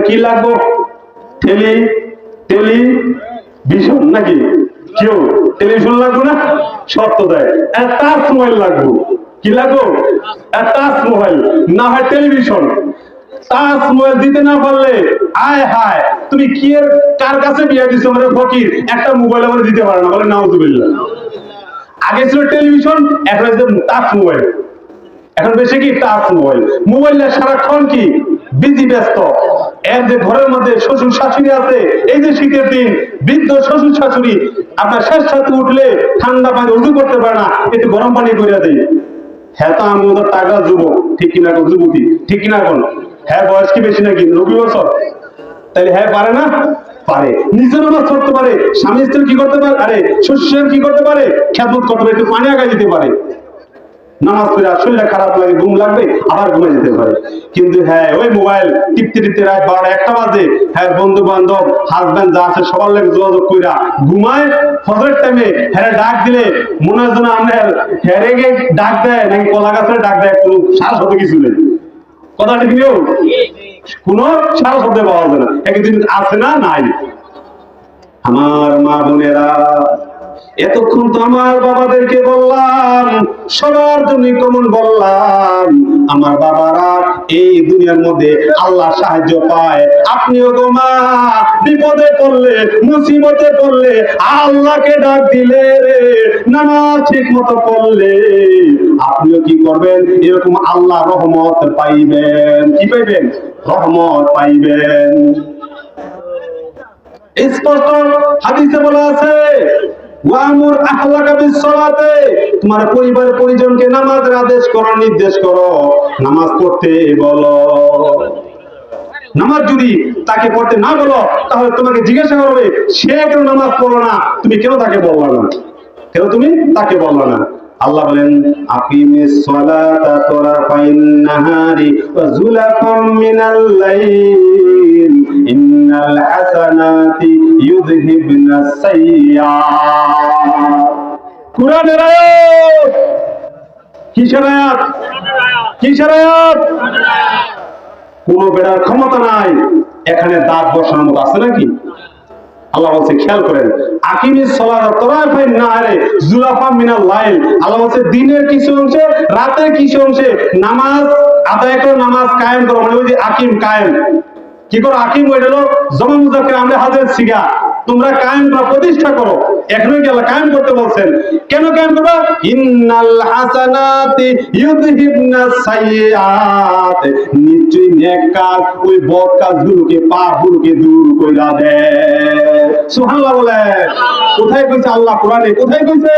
কি লাগবো? Tele tele নাকি? কেউ টেলিভিশন লাগবো না? শর্ত দেয় লাগবো। কি লাগবো? না হয় টেলিভিশন। দিতে না পারলে, আয় হায়, তুমি কি কার কাছে বিয়ে আমাদের ফকির? একটা মোবাইল আমার দিতে পারে না। বলে, নাউজুবিল্লাহ। আগে ছিল টেলিভিশন, এখন টাচ মোবাইল এখন বেশি কি টাচ মোবাইল মোবাইলে সারাক্ষণ কি? বিজি ব্যস্ত। ঘরের মধ্যে শ্বশুর শাশুড়ি আছে, এই যে শীতের দিন, বৃদ্ধ শ্বশুর শাশুড়ি, আপনার শেষ সাথে উঠলে ঠান্ডা পানি করতে পারে না গরম পানি করে দেয় হ্যাঁ তো আমি ওদের টাকা যুবক, ঠিক কিনা কোন যুবতী? ঠিক কিনা কোন? হ্যাঁ বয়স কি বেশি নাকি? নব্বই বছর? তাহলে হ্যাঁ পারে না? পারে। নিজের নামাজ পড়তে পারে, স্বামী স্ত্রী কি করতে পারে? আরে শস্যের কি করতে পারে? খেদমত করতে পারে, একটু পানি আগা দিতে পারে। নামাজ পড়ে আর শরীরটা খারাপ লাগে, ঘুম লাগবে, আবার ঘুমে যেতে পারে। কিন্তু হ্যাঁ ওই মোবাইল টিপতে টিপতে রাত বারোটা একটা বাজে। হ্যাঁ বন্ধু বান্ধব হাজবেন্ড যা আছে সবার লাগে যোগাযোগ কইরা ঘুমায়, ফজরের টাইমে হ্যাঁ ডাক দিলে মনে হয় যেন আপনার হ্যারে ডাক দেয়, নাকি কলা গাছের ডাক দেয়, কোনো সারা শব্দ কিছু নেই। কথা ঠিক নেও কোনো সারা শব্দ পাওয়া যায় না। একদিন আছে না নাই? আমার মা বোনেরা এতক্ষণ তো আমার বাবাদেরকে বললাম, সবার জন্য কমন বললাম, আমার বাবারা এই দুনিয়ার মধ্যে আল্লাহ সাহায্য পায়। আপনিও গো মা, বিপদে পড়লে, মুসিবতে পড়লে আল্লাহকে ডাক দিলে নামাজ ঠিক মতো পড়লে। আপনিও কি করবেন? এরকম আল্লাহ রহমত পাইবেন। কি পাইবেন? রহমত পাইবেন। স্পষ্ট হাদিসে বলা আছে ওয়ামুর আহলাকা তোমার পরিবার পরিজনকে নামাজের আদেশ করো নির্দেশ করো। নামাজ পড়তে বলো। নামাজ যদি তাকে পড়তে না বলো, তাহলে তোমাকে জিজ্ঞাসা করবে, সে কেন নামাজ পড়ল না, তুমি কেন তাকে বলল না? কেন তুমি তাকে বলল না? আল্লাহ বলেন আকিমিস সালাতা তরাফাইন নাহারি ওয়া যুলাফাম মিনাল লাইল ইন্নাল হাসানাতি কোন বেড়ার ক্ষমতা নাই। এখানে দাঁত বসানোর মতো আছে নাকি? আল্লাহ বলছে, খেয়াল করেন তরাফাইন নাহারে যুলাফা মিনাল লাইল। আল্লাহ বলছে, দিনের কিছু অংশে, রাতের কিছু অংশে নামাজ আদায় করে, নামাজ কায়েম করো। মানে ওই যে আকিম কায়েম। কি করো আকিম? ওই হলো জমা মুজাফির আমরা হাজার সিগা। তোমরা কায়েম প্রতিষ্ঠা করো। এখনই কি কায়েম করতে বলছেন? কেন কায়েম করবা? ইন্নাল হাসানাতি ইউযহিবনাস সাইয়্যাত। নিশ্চয়ই নেক কাজ, ওই বদ কাজগুলোকে, পাপগুলোকে দূর কইরা সুবহানাল্লাহ বলে। কোথায় কইছে আল্লাহ কোরআনে? কোথায় কইছে?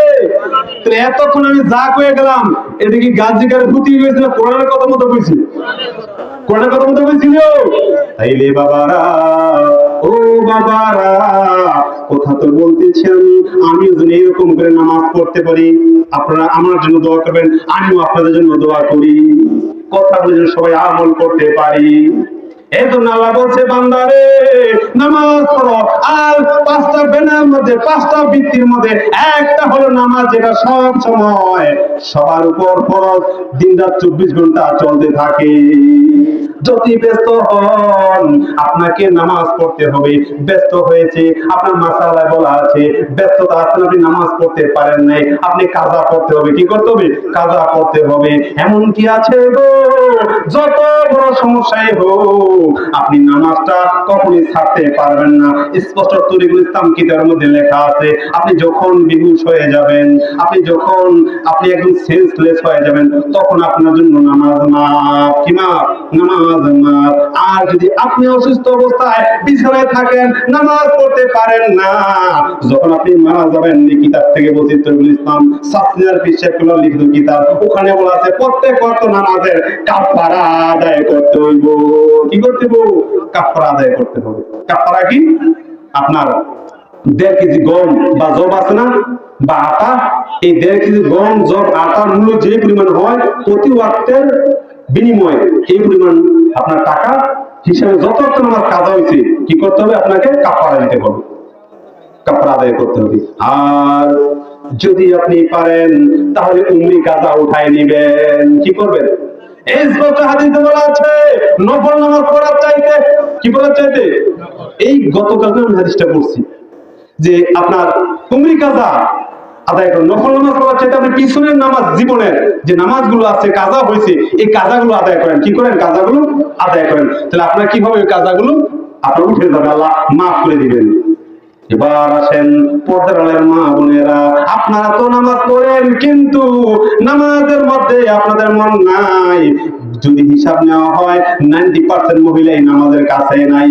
এতক্ষণ আমি যা কয়ে গেলাম এটা কি গাজিকারে গেছিল কোরআনের কথা মতো কইছি? কোরআনের কথা মতো কইছিল তাইলে বাবারা, ও বাবারা কথা তো বলতেছি আমি। আমি যেন এরকম করে নামাজ পড়তে পারি। আপনারা আমার জন্য দোয়া করবেন, আমিও আপনাদের জন্য দোয়া করি। কথাগুলো যেন সবাই আমল করতে পারি। নামাজ যদি ব্যস্ত হন, আপনাকে নামাজ পড়তে হবে। ব্যস্ত হয়েছে, আপনার মাসালায় বলা আছে, ব্যস্ততা আছে, আপনি নামাজ পড়তে পারেন নাই। আপনি কাজা করতে হবে। কি করতে হবে? কাজা করতে হবে। এমন কি আছে গো? যত সমস্যাই হোক, আপনি নামাজটা কখনই ছাড়তে পারবেন না। স্পষ্ট তরিকুল ইসলাম কিতাবের মধ্যে লেখা আছে, আপনি যখন বিহুশ হয়ে যাবেন, আপনি যখন আপনি একদম সেন্সলেস হয়ে যাবেন, তখন আপনার জন্য নামাজ মাপ কি মাপ নামাজ মাপ আর যদি আপনি অসুস্থ অবস্থায় বিছানায় থাকেন, নামাজ পড়তে পারেন না। যখন আপনি মারা যাবেন, এই কিতাব থেকে বলছি তরিকুল ইসলাম সাসনিয়ার পিসেকুলার লিখিত কিতাব, ওখানে বলা আছে, প্রত্যেক অর্থ নামাজের কাফারা আদায় করতে হইব কি করতে কাফারা আদায় করতে হবে। কাফারা কি আপনার দেড় কেজি গম বা জব আছে না? বা আটা? এই দেড় কেজি গম, জব আটার মূল্য যে পরিমাণ হয়, প্রতি এই পরিমাণ আপনার টাকা হিসাবে যত আমার কাজ হয়েছে, কি করতে হবে? আপনাকে কাপড়া দিতে হবে। কাপড় আদায় করতে হবে। আর যদি আপনি পারেন, তাহলে উমরি কাজা উঠায় নিবেন। কি করবেন? এই নামাজ আপনার কাজা, আদায় চাইতে আপনি নামাজ জীবনের যে নামাজগুলো আছে, কাজা হয়েছে, এই কাজাগুলো আদায় করেন। কি করেন? কাজাগুলো আদায় করেন। তাহলে আপনার কি হবে? ওই কাজাগুলো আপনার উঠে যাবে, আল্লাহ মাফ করে দিবেন। এবার আসেন পর্দার মা বোনেরা, আপনারা তো নামাজ পড়েন, কিন্তু নামাজের মধ্যে আপনাদের মন নাই। যদি হিসাব নেওয়া হয় নাইনটি পার্সেন্ট মহিলাই নামাজের কাছে নাই।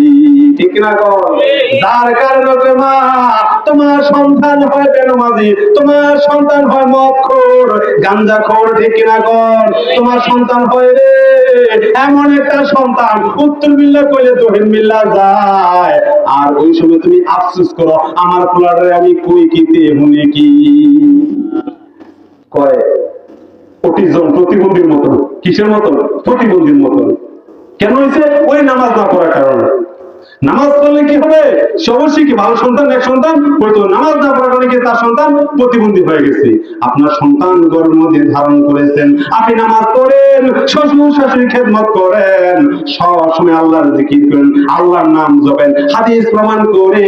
উত্তর মিল্লা মিল্লা যায়। আর ওই সময় তুমি করো, আমার পোলারে আমি কই কিতে হুনে কি? কয় অটিজম প্রতিবন্ধীর মতন, কিসের মতন? প্রতিবন্ধীর মতন। কেন হয়েছে ওই নামাজ না পড়ার কারণে। নামাজ পড়লে কি হবে? সে অবশ্যই কি ভালো সন্তান, এক সন্তান? হয়তো নামাজ না পড়ার কারণে তার সন্তান প্রতিবন্ধী হয়ে গেছে। আপনার সন্তান গর্ভের মধ্যে ধারণ করেছেন। আপনি নামাজ পড়েন, শ্বশুর শাশুড়ি খেদমত করেন। সব সময় আল্লাহর জিকির করেন, আল্লাহর নাম জপেন। হাদিস প্রমাণ করে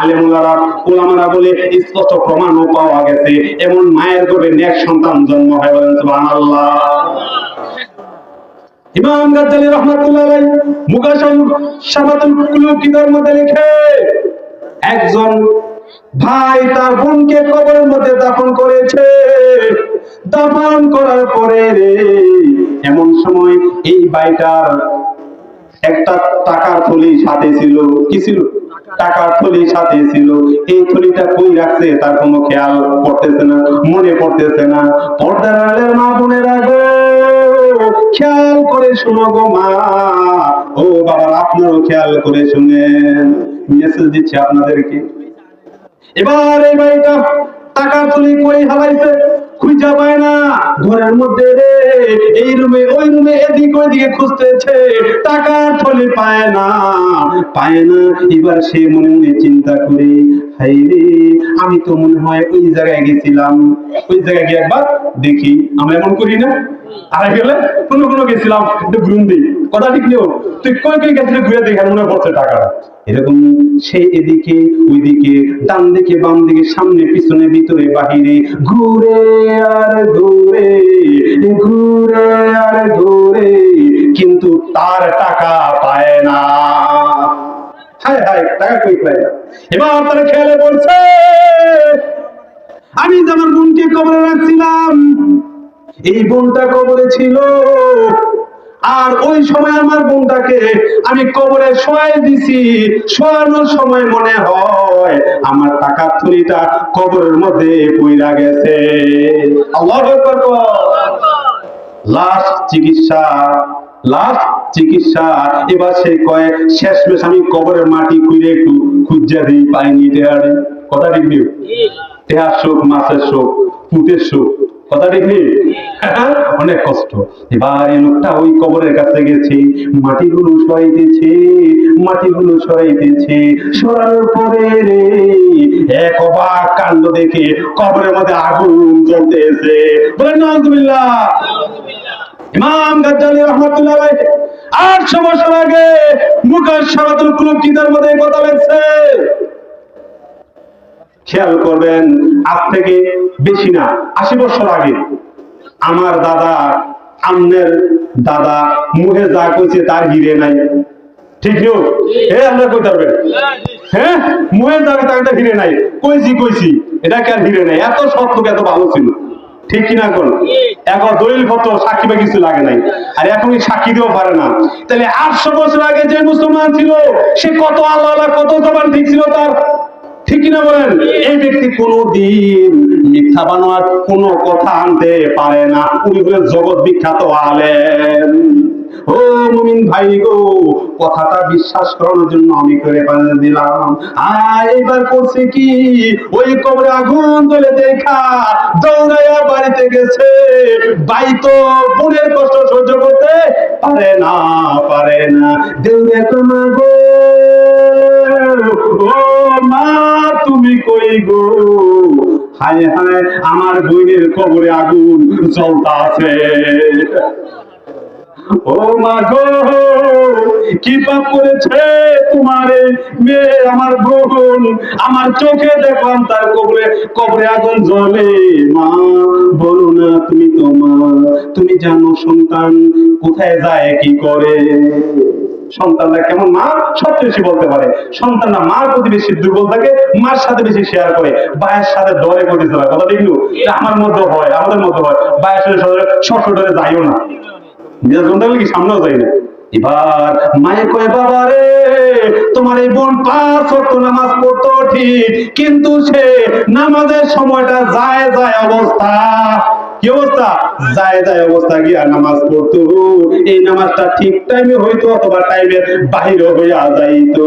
আলেমুলারা ওলামারা বলে স্পষ্ট প্রমাণও পাওয়া গেছে। এমন মায়ের গর্ভে নেক সন্তান জন্ম হয় বলেন সুবহানাল্লাহ। ইমাম গাজ্জালি রহমাতুল্লাহ কিতাবের মধ্যে লিখে? একজন ভাই তার বোনকে কবরের মধ্যে দাফন করেছে। দাফন করার পরে এমন সময় এই ভাইটার একটা টাকার থলি সাথে ছিল। কি ছিল? টাকার থলি সাথে ছিল। এই থলিটা কই রাখছে? তার কোনো খেয়াল করতেছে না, মনে পড়তেছে না। পর্দার মা বোনেরা গো! খেয়াল করে শুনো গো মা। ও বাবা, আপনারও খেয়াল করে শুনেন মেসেজ দিচ্ছি আপনাদেরকে। এবার এই বাড়িটা টাকা তুলি কই হারাইছে খুঁজা পায় না। ঘরের মধ্যে রে, এই রুমে, ওই রুমে এদিক ওইদিকে খুঁজতেছে। টাকা থলি পায় না। পায় না, এবার সে মনে মনে চিন্তা করে আমি তো মনে হয় ওই জায়গায় গেছিলাম। ওই জায়গায় গিয়ে একবার দেখি। আমরা এমন করি না? আর গেলে? কোনো কোনো গেছিলাম। একটু ঘুম দিই। কথা ঠিক নেও তুই কই কই গেছিলি ঘুরে দেখে মনে পড়ছে টাকাটা। এরকম সে এদিকে, ওইদিকে, ডান দিকে, বাম দিকে, সামনে, পিছনে, ভিতরে, বাহিরে, ঘুরে আর ঘুরে ঘুরে আর ঘুরে, কিন্তু তার টাকা পায় না। হায় হায়, টাকা কই পায়? না এবার তারা খেয়ালে বলছে, আমি আমার বোনকে কবরে রাখছিলাম, এই বোনটা কবরে ছিল। আর ওই সময় আমার বোনটাকে আমি কবরে শোয়াই দিছি। শোয়ানোর সময় মনে হয় আমার টাকার থলিটা কবরের মধ্যে পইরা গেছে। আল্লাহ লাশ চিকিৎসা লাশ চিকিৎসা। এবার সে কয় শেষমেশ আমি কবরের মাটি খুঁজে একটু খুঁজা দিই পাইনি টেহারে কথা ঠিক নিও টেহার শোক মাছের শোক পুতের শোক কথা ঠিক নেই? অনেক কষ্ট। এবার এই লোকটা ওই কবরের কাছে গেছে মাটিগুলো সরাইতেছে মাটিগুলো সরাইতেছে। সরানোর পরে রে এক অবাক কাণ্ড দেখে কবরের মধ্যে আগুন জ্বলতেছে। বলেন নাউজুবিল্লাহ। ইমাম গাজ্জালি রহমাতুল্লাহ আটশো বছর আগে মুকাশ সারাতুল কুলুব মধ্যে কথা লেখছে খেয়াল করবেন, আজ থেকে বেশি না, আশি বছর আগে আমার দাদা, আমনের দাদা মুখে যা কইছে তার হিরে নাই। ঠিক নিও হে আমরা পারবেন? হ্যাঁ? মুখে যা একটা হিরে নাই। কইছি কইছি, এটা কি আর হিরে নাই? এত লোক এত ভালো ছিল? ঠিক কিনা কোন? এখন দলিল পত্র, সাক্ষী বা কিছু লাগে নাই। আর এখন সাক্ষী দিও পারে না। তাহলে আটশো বছর আগে যে মুসলমান ছিল, সে কত আল্লাহ কত জবান ঠিক ছিল তার? ঠিক কিনা বলেন? এই ব্যক্তি কোনদিন মিথ্যা বানোয়ার কোনো কথা আনতে পারে না। উনি জগৎ বিখ্যাত আলেম। ও মুমিন ভাই গো, কথাটা বিশ্বাস করানোর জন্য আমি করে দিলাম। আর এবার করছে কি? ওই কবরে আগুন দেখা, দৌড়াইয়া বাড়িতে গেছে। ভাই তো কষ্ট সহ্য করতে পারে না পারে না। দেউরে তোমা গো, ও মা, তুমি কই গো? হায় হায়, আমার বইনের কবরে আগুন জ্বলতা আছে ও মা গো কি পাপ করেছে তোমার, মেয়ে আমার বোন। আমার চোখে দেখলাম তার কবরে কবরে আগুন জ্বলে। মা, বলো না তুমি তো মা, তুমি জানো সন্তান কোথায় যায়, কি করে? সন্তানরা কেমন মা? সবচেয়ে বেশি বলতে পারে। সন্তানরা মার প্রতি বেশি দুর্বল থাকে, মার সাথে বেশি শেয়ার করে। ভাইয়ের সাথে ডরে চলা কথা দেখল আমার মধ্যে হয়, আমাদের মধ্যে হয়। ভাইয়ের সাথে সব ডরে যাইও না। পড়তো ঠিক, কিন্তু সে নামাজের সময়টা যায় যায় অবস্থা। কি অবস্থা? যায় যায় অবস্থা, গিয়া নামাজ পড়তো। এই নামাজটা ঠিক টাইমে হইতো অথবা টাইমের বাহিরে হইয়া যাইতো।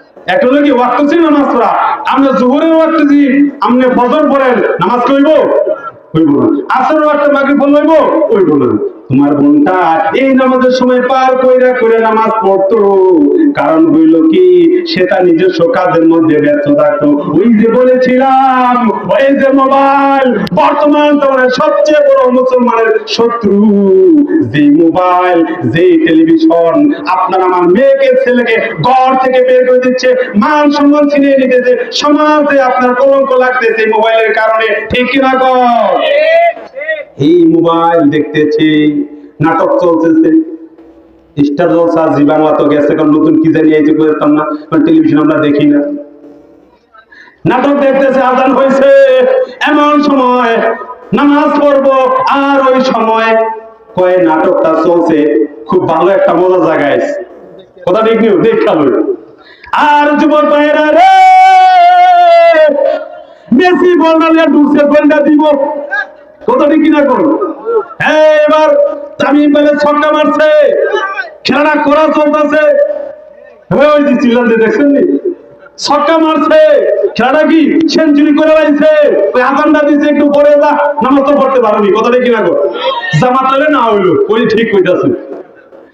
একটা কি ওয়াক্ত ছিল নামাজ পড়া আমরা জোহরের ওয়াক্ত জি আপনি ফজর পড়েন নামাজ কইব? কইব না। আসরের ওয়াক্ত মাগরিব পড়ব কইব না। তোমার বোনটা এই নামাজের সময় পার কইরা করে নামাজ পড়তো। কারণ হইল কি, সে তার নিজস্ব কাজের মধ্যে ব্যস্ত থাকতো। ওই যে বলেছিলাম, ওই যে মোবাইল, বর্তমান তোমার সবচেয়ে বড় মুসলমানের শত্রু। যে মোবাইল যে টেলিভিশন, আপনার আমার মেয়েকে, ছেলেকে ঘর থেকে বের করে দিচ্ছে, মান সম্মান ছিনিয়ে নিতেছে। সমাজে আপনার কলঙ্ক লাগতেছে মোবাইলের কারণে, ঠিক কিনা গো এই মোবাইল দেখতেছি, নাটক চলতেছে। স্টার জলসা জি বাংলা তো গেছে, কারণ নতুন কি জানি এই করতাম না, কারণ টেলিভিশন আমরা দেখি না। নাটক দেখতেছে, আজান হয়েছে। এমন সময়, নামাজ পড়ব, আর ওই সময় কয়ে নাটকটা চলছে, খুব ভালো একটা মজা জায়গায় কথা ঠিক দেখাল আর যুবক ভাইয়েরা রে! বেশি বললে ঢুকছে গোলটা দিব। কিনা করো হ্যাঁ এবার তামিম বেলে ছক্কা মারছে। খেলাটা করা চলতেছে। হ্যাঁ দেখছেন নি? মারছে। খেলাটা কি করে ওই একটু পরে কথাটা কিনা করো না হইল, ওই ঠিক কইতাছে।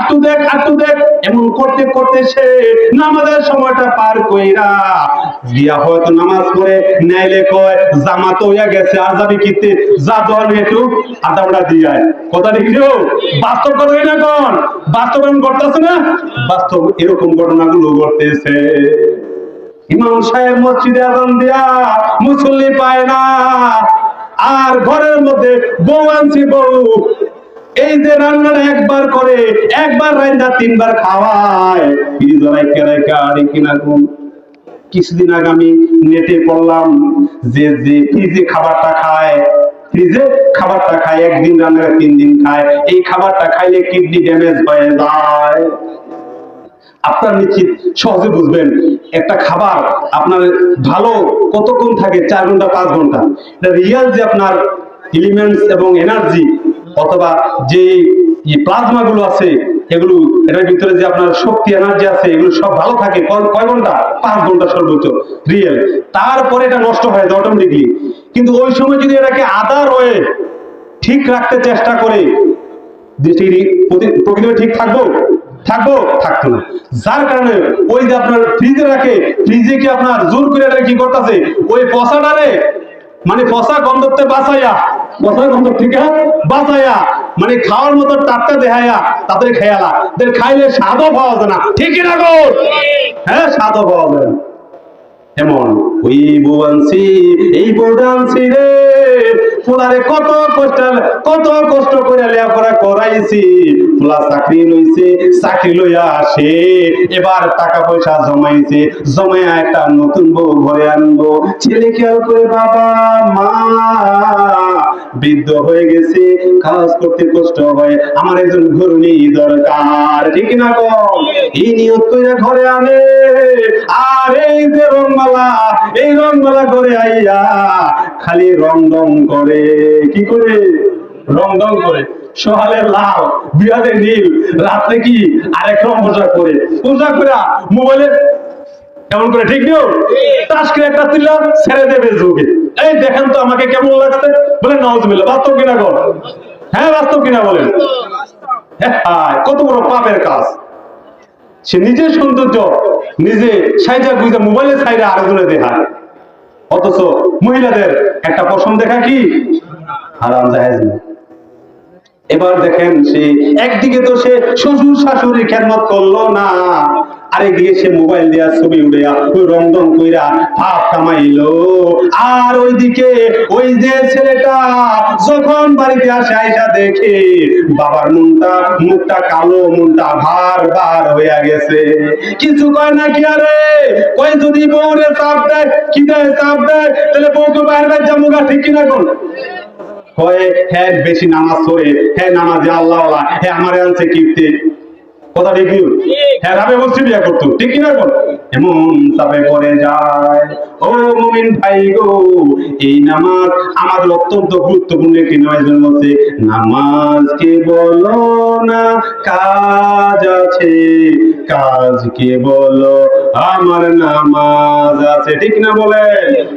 আটু দেখ আটু দেখ এমন করতে করতে সে নামাজের সময়টা পার কইরা গিয়া হয়তো নামাজ পড়ে, নাইলে কয় জামা তো হইয়া গেছে, আর যাবি কিতে যা দল একটু আদামটা দিয়ে কথা দেখিও বাস্তব কথা না কোন? বাস্তবায়ন করতেছে না? বাস্তব এরকম ঘটনাগুলো ঘটতেছে। ইমাম সাহেব মসজিদে আজান দিয়া মুসল্লি পায় না। আর ঘরের মধ্যে বউ আনছি বউ এই যে রান্নাটা একবার করে, একবার রান্না তিনবার খাওয়ায়। ফ্রিজ কিনা কিছুদিন আগে আমি নেটে পড়লাম যে যে ফ্রিজে খাবারটা খায়, ফ্রিজে খাবারটা খায়, একদিন রান্না তিন দিন খায়। এই খাবারটা খাইলে কিডনি ড্যামেজ হয়ে যায়। আপনার নিশ্চিত সহজে বুঝবেন, একটা খাবার আপনার ভালো কতক্ষণ থাকে? চার ঘণ্টা, পাঁচ ঘণ্টা। এটা রিয়াল যে আপনার এলিমেন্টস এবং এনার্জি অথবা যে প্লাজমা গুলো আছে, এগুলো, এটার ভিতরে যে আপনার শক্তি এনার্জি আছে, এগুলো সব ভালো থাকে। কয়- ঘণ্টা? পাঁচ ঘণ্টা সর্বোচ্চ রিয়েল তারপরে এটা নষ্ট হয়ে যায় অটোমেটিকলি কিন্তু ওই সময় যদি এটাকে আদার হয়ে ঠিক রাখতে চেষ্টা করে দৃষ্টি প্রকৃতি ঠিক থাকব? থাকব? থাকতো না। যার কারণে ওই যে আপনার ফ্রিজে রাখে ফ্রিজে কি আপনার জোর করে কি করতেছে? ওই পচাটারে মানে পচা গন্ধতে বাঁচাইয়া পচা গন্ধ থেকে বাঁচাইয়া মানে খাওয়ার মতো টাটকা দেখাইয়া তাদের খেয়ালা। তাদের খাইলে স্বাদও পাওয়া যায় না। ঠিকই না গো হ্যাঁ স্বাদও পাওয়া যায় না। কত কষ্ট করে লেখাপড়া করাইছি। পোলা চাকরি লইছে, চাকরি লইয়া আসে, এবার টাকা পয়সা জমাইছে, জমাইয়া একটা নতুন বউ ঘরে আনব। ছেলে খেয়াল করে বাবা, মা, বৃদ্ধ হয়ে গেছে, কাজ করতে কষ্ট হয়, আমার একজন ঘরুণী দরকার, ঠিক না গো এই নিয়ত করে ঘরে আনে, আর এই যে রংমালা, এই রংমালা করে আইয়া খালি রং রং করে, কি করে? রং রং করে। সকালে লাল বিহারে নীল রাত্রে কি আরেক রং পোশাক করে পোশাক করে মোবাইলে কেমন করে ঠিক নিও করে একটা ছেড়ে দেবে এই দেখেন তো আমাকে কেমন লাগছে? বলে বাস্তব কিনা গো? হ্যাঁ বাস্তব কিনা বলেন? হ্যাঁ, কত বড় পাপের কাজ। সে নিজের সৌন্দর্য নিজে সাইজা গুইজা মোবাইলে সাইডে আরেকজনে দেখায়। অথচ মহিলাদের একটা পছন্দ দেখা কি? হারাম জাহেজ না এবার দেখেন সে একদিকে তো সে শ্বশুর শাশুড়ির খেদমত করল না আরেকদিকে সে মোবাইল দিয়া ছবি উড়িয়া রং রং কইরা ভাব কামাইলো। আর ওইদিকে ওই যে ছেলেটা যখন বাড়িতে আসে, আইসা দেখে বাবার মনটা, মুখটা কালো, মনটা ভার ভার হইয়া গেছে। কিছু কয় না কি আরে? কয় যদি বউরে চাপ দেয় কি দেয় চাপ দেয়, তাহলে বউকে বাইরে বাইরে জামুগা ঠিক কিনা কোন? কয়ে হ্যাঁ বেশি নামাজ পড়ে। হ্যাঁ নামাজে আল্লাহ হ্যাঁ আমার আনছে কিপ্তে। কথা ঠিক কি? হ্যাঁ রাবে বলছি বিয়া করতো। ঠিক কিনা বল? এমন তবে পরে যায়। ও মুমিন ভাই গো গুরুত্বপূর্ণ আমার নামাজ আছে। ঠিক না বলে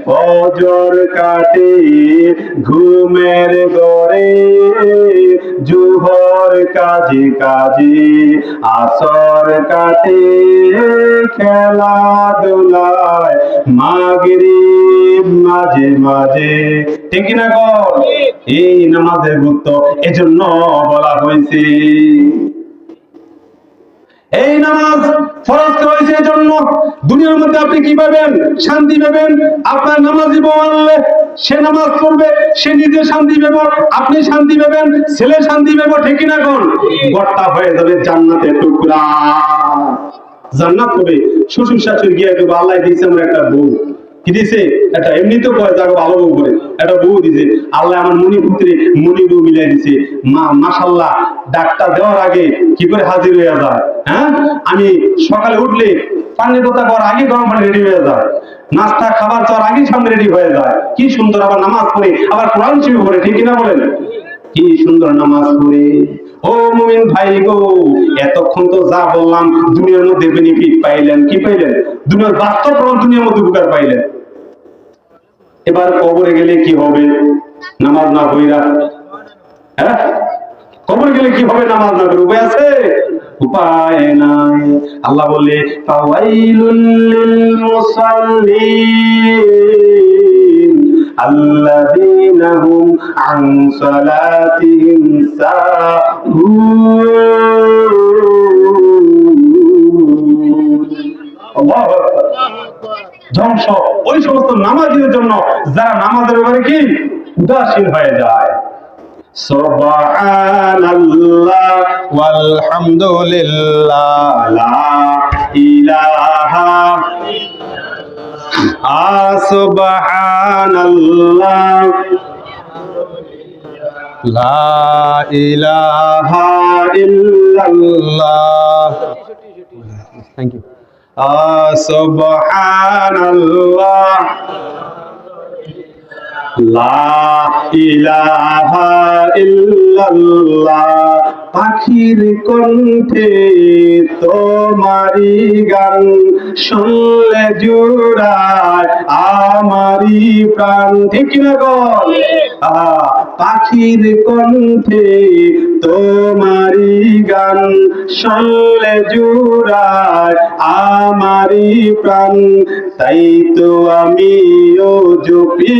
অজর কাটে, ঘুমের গড়ে জুহর কাজে কাজে, আসর কাটে, খেলাধুলায় মাগরিব মাঝে মাঝে। ঠিক না গো এই নামাজের গুরুত্ব এজন্য বলা হয়েছে। এই নামাজ ফরজ করা জন্য দুনিয়ার মধ্যে আপনি কি পাবেন? শান্তি পাবেন। আপনার নামাজি আনলে সে নামাজ পড়বে সে নিজে শান্তি পাবে আপনি শান্তি পাবেন ছেলে শান্তি পাবে ঠিক না কোন? গড়টা হয়ে যাবে জান্নাতের টুকরা। জান্নাত হবে। শ্বশুর শাশুড়ি গিয়ে আল্লাহ দিয়েছে আমার একটা বউ। কি দিছে? একটা এমনি তো কয়, যাকে, ভালো বউ করে একটা বউ দিছে। আল্লাহ আমার মনি পুত্রে মনি বউ মিলাই দিছে। মা মাশাল্লাহ ডাক্তার দেওয়ার আগে কি করে হাজির হয়ে যায়? হ্যাঁ? আমি সকালে উঠলে পানির কথা করার আগে গরম পানি রেডি হয়ে যায়। নাস্তা, খাবার চাওয়ার আগে সামনে রেডি হয়ে যায়। কি সুন্দর আবার নামাজ পড়ে। আবার কোরআন শিব করে ঠিক কিনা বলেন? কি সুন্দর নামাজ পড়ে। ও মুমিন ভাই গো, এতক্ষণ তো যা বললাম, দুনিয়ার মধ্যে বেনিফিট পাইলেন। কি পাইলেন? দুনিয়ার বাস্তব প্রমাণ দুনিয়ার মধ্যে উপকার পাইলেন। এবার কবরে গেলে কি হবে? নামাজ না হইরা হ্যাঁ? কবর গেলে কি হবে নামাজ না করে উপায় আছে? উপায় নাই। আল্লাহ বলে, ফাওয়াইলুল লিল মুসাল্লিন আল্লাযীনা হুম আন সালাতিহিম সাহুন। আল্লাহু আকবার। ধ্বংস। ওই সমস্ত নামাজীদের জন্য যারা নামাজের ব্যাপারে কি? উদাসীন হয়ে যায়। ইলাহা ইল্লাল্লাহ সুবহানাল্লাহ। লা ইলাহা ইল্লাল্লাহ। পাখির কণ্ঠে তোমারি গান শুনলে জুড়ায় আমারি প্রাণ। ঠিক না গো আহ, পাখির কণ্ঠে তোমারি গান শুনলে জুড়ায় আমারি প্রাণ। তাই তো আমিও জপি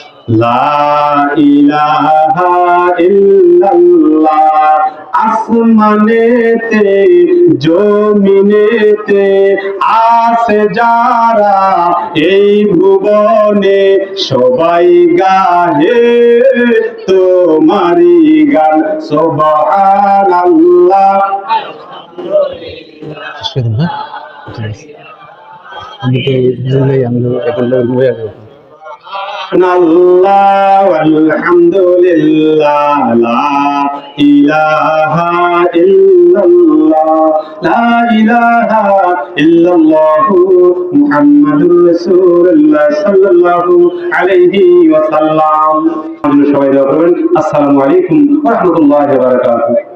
আসমানেতে, জমিনেতে আছে যারা এই ভুবনে, সবাই গাহে তোমারি গান ঠিক আছে আমি তো আমি তো এখন سبحان الله والحمد لله. لا إله إلا الله لا إله إلا الله محمد رسول الله صلى الله عليه وسلم. السلام عليكم ورحمة الله وبركاته.